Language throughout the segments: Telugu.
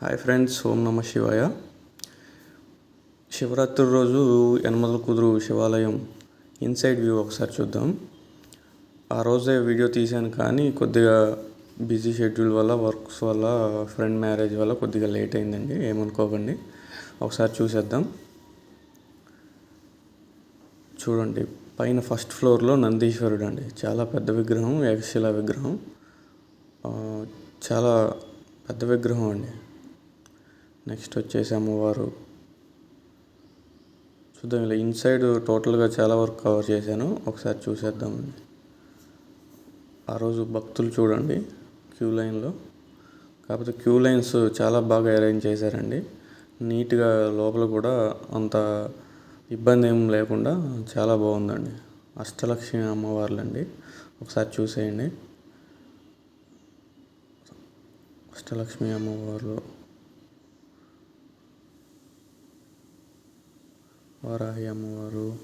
హాయ్ ఫ్రెండ్స్ ఓం నమ శివాయ. శివరాత్రి రోజు యనమల కుదురు శివాలయం ఇన్సైడ్ వ్యూ ఒకసారి చూద్దాం. ఆ రోజే వీడియో తీశాను కానీ కొద్దిగా బిజీ షెడ్యూల్ వల్ల వర్క్స్ వల్ల ఫ్రెండ్ మ్యారేజ్ వల్ల కొద్దిగా లేట్ అయిందండి ఏమనుకోకండి. ఒకసారి చూసేద్దాం. చూడండి పైన ఫస్ట్ ఫ్లోర్లో నందీశ్వరుడు అండి చాలా పెద్ద విగ్రహం ఏకశిలా విగ్రహం. చాలా పెద్ద విగ్రహం అండి. నెక్స్ట్ వచ్చేసి అమ్మవారు. చూద్దాం ఇలా ఇన్సైడ్ టోటల్గా చాలా వరకు కవర్ చేశాను. ఒకసారి చూసేద్దామండి ఆ రోజు భక్తులు చూడండి క్యూ లైన్లో. కాకపోతే క్యూ లైన్స్ చాలా బాగా అరేంజ్ చేశారండి. నీట్గా లోపల కూడా అంత ఇబ్బంది ఏం లేకుండా చాలా బాగుందండి. అష్టలక్ష్మి అమ్మవార్లండి. ఒకసారి చూసేయండి. అష్టలక్ష్మి అమ్మవారు వారాహి అమ్మవారు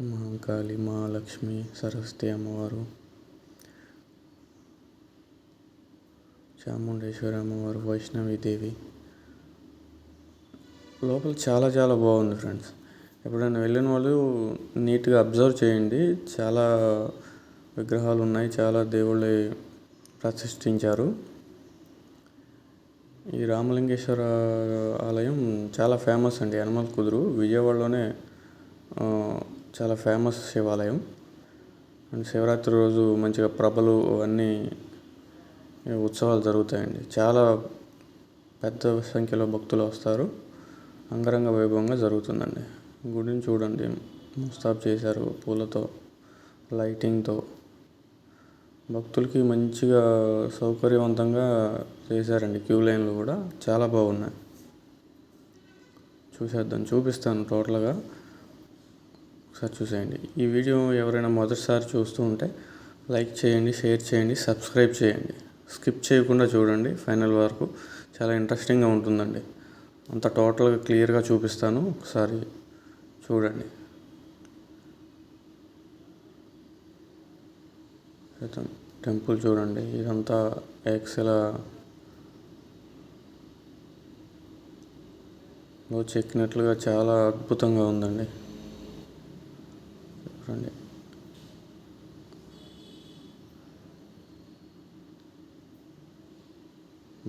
మహాకాళి మహాలక్ష్మి సరస్వతి అమ్మవారు. చాముండేశ్వరి అమ్మవారు వైష్ణవీదేవి లోపల చాలా చాలా బాగుంది ఫ్రెండ్స్. ఎప్పుడైనా వెళ్ళిన వాళ్ళు నీట్గా అబ్జర్వ్ చేయండి. చాలా విగ్రహాలు ఉన్నాయి. చాలా దేవుళ్ళు ప్రతిష్ఠించారు. ఈ రామలింగేశ్వర ఆలయం చాలా ఫేమస్ అండి. యనమల కుదురు విజయవాడలోనే చాలా ఫేమస్ శివాలయం. అండ్ శివరాత్రి రోజు మంచిగా ప్రభలు అన్నీ ఉత్సవాలు జరుగుతాయండి. చాలా పెద్ద సంఖ్యలో భక్తులు వస్తారు. అంగరంగ వైభవంగా జరుగుతుందండి. గుడిని చూడండి. ముస్తాబ్ చేశారు పూలతో లైటింగ్తో. భక్తులకి మంచిగా సౌకర్యవంతంగా చేశారండి. క్యూ లైన్లు కూడా చాలా బాగున్నాయి. చూసేద్దాం. చూపిస్తాను టోటల్గా. ఒకసారి చూసేయండి. ఈ వీడియో ఎవరైనా మొదటిసారి చూస్తూ ఉంటే లైక్ చేయండి షేర్ చేయండి సబ్స్క్రైబ్ చేయండి. స్కిప్ చేయకుండా చూడండి. ఫైనల్ వరకు చాలా ఇంట్రెస్టింగ్గా ఉంటుందండి. అంత టోటల్గా క్లియర్గా చూపిస్తాను. ఒకసారి చూడండి. చూద్దాం. టెంపుల్ చూడండి ఇదంతా ఎక్సెల లో చెక్కినట్లుగా చాలా అద్భుతంగా ఉందండి. చూడండి.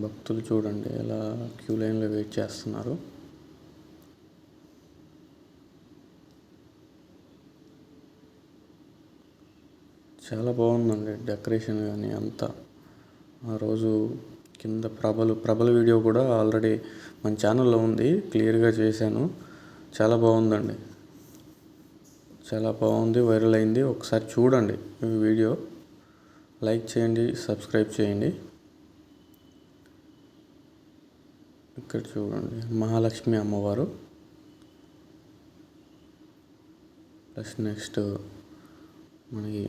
భక్తులు చూడండి ఎలా క్యూ లైన్లో వెయిట్ చేస్తున్నారు. చాలా బాగుందండి డెకరేషన్ కానీ అంతా. ఆ రోజు కింద ప్రభలు ప్రభల వీడియో కూడా ఆల్రెడీ మన ఛానల్లో ఉంది క్లియర్గా చేశాను. చాలా బాగుందండి. చాలా బాగుంది వైరల్ అయింది. ఒకసారి చూడండి ఈ వీడియో. లైక్ చేయండి సబ్స్క్రైబ్ చేయండి. ఇక్కడ చూడండి మహాలక్ష్మి అమ్మవారు. ప్లస్ నెక్స్ట్ మనకి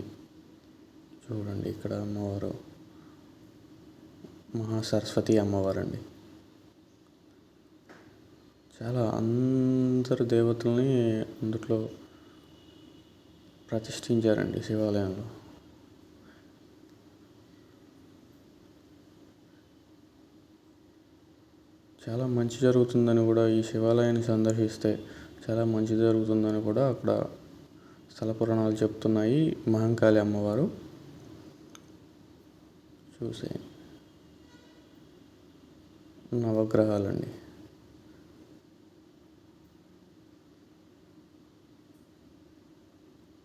చూడండి ఇక్కడ అమ్మవారు. మహాసరస్వతి అమ్మవారు అండి చాలా అందరు దేవతల్ని అందులో ప్రతిష్ఠించారండి శివాలయంలో. చాలా మంచి జరుగుతుందని కూడా ఈ శివాలయాన్ని సందర్శిస్తే చాలా మంచి జరుగుతుందని కూడా అక్కడ స్థల పురాణాలు చెప్తున్నాయి మహంకాళి అమ్మవారు. చూసే. నవగ్రహాలండి.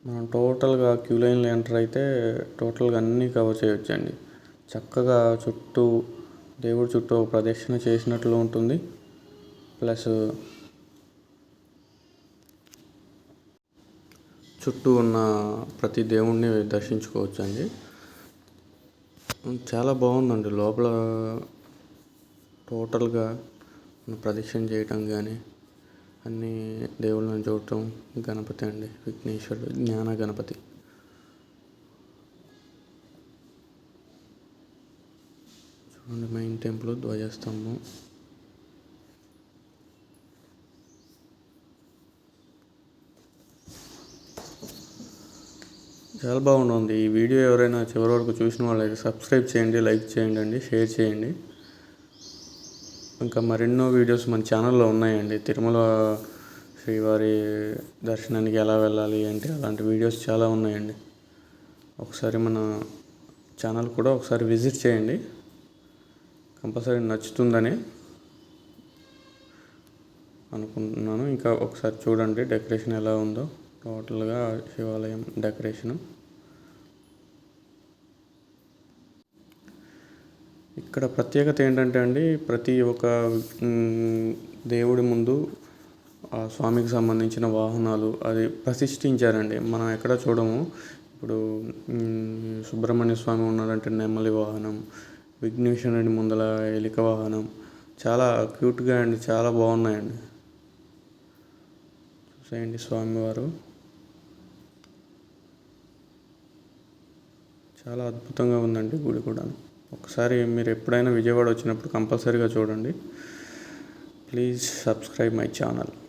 మనం టోటల్గా క్యూ లైన్లో ఎంటర్ అయితే టోటల్గా అన్నీ కవర్ చేయొచ్చండి. చక్కగా చుట్టూ దేవుడి చుట్టూ ప్రదక్షిణ చేసినట్లు ఉంటుంది. ప్లస్ చుట్టూ ఉన్న ప్రతి దేవుణ్ణి దర్శించుకోవచ్చండి. చాలా బాగుందండి. లోపల టోటల్గా ప్రదక్షిణ చేయటం కానీ అన్ని దేవుళ్ళని చూడటం గణపతి అండి. విఘ్నేశ్వరుడు జ్ఞాన గణపతి. చూడండి మెయిన్ టెంపుల్ ధ్వజస్తంభం. చాలా బాగుంది ఈ వీడియో ఎవరైనా చివరి వరకు చూసిన వాళ్ళైతే సబ్స్క్రైబ్ చేయండి లైక్ చేయండి అండి షేర్ చేయండి. ఇంకా మరెన్నో వీడియోస్ మన ఛానల్లో ఉన్నాయండి. తిరుమల శ్రీవారి దర్శనానికి ఎలా వెళ్ళాలి అంటే అలాంటి వీడియోస్ చాలా ఉన్నాయండి. ఒకసారి మన ఛానల్ కూడా ఒకసారి విజిట్ చేయండి. కంపల్సరీ నచ్చుతుందని అనుకుంటున్నాను. ఇంకా ఒకసారి చూడండి డెకరేషన్ ఎలా ఉందో. టోటల్గా శివాలయం డెకరేషను. ఇక్కడ ప్రత్యేకత ఏంటంటే అండి ప్రతి ఒక్క దేవుడి ముందు ఆ స్వామికి సంబంధించిన వాహనాలు అది ప్రతిష్ఠించారండి. మనం ఎక్కడ చూడము. ఇప్పుడు సుబ్రహ్మణ్య స్వామి ఉన్నారంటే నెమలి వాహనం విఘ్నేశ్వరుడి ముందల ఎలిక వాహనం చాలా క్యూట్గా అండి చాలా బాగున్నాయండి. చూసేయండి స్వామివారు. చాలా అద్భుతంగా ఉందండి గుడి కూడా. ఒకసారి మీరు ఎప్పుడైనా విజయవాడ వచ్చినప్పుడు కంపల్సరీగా చూడండి. Please subscribe my channel.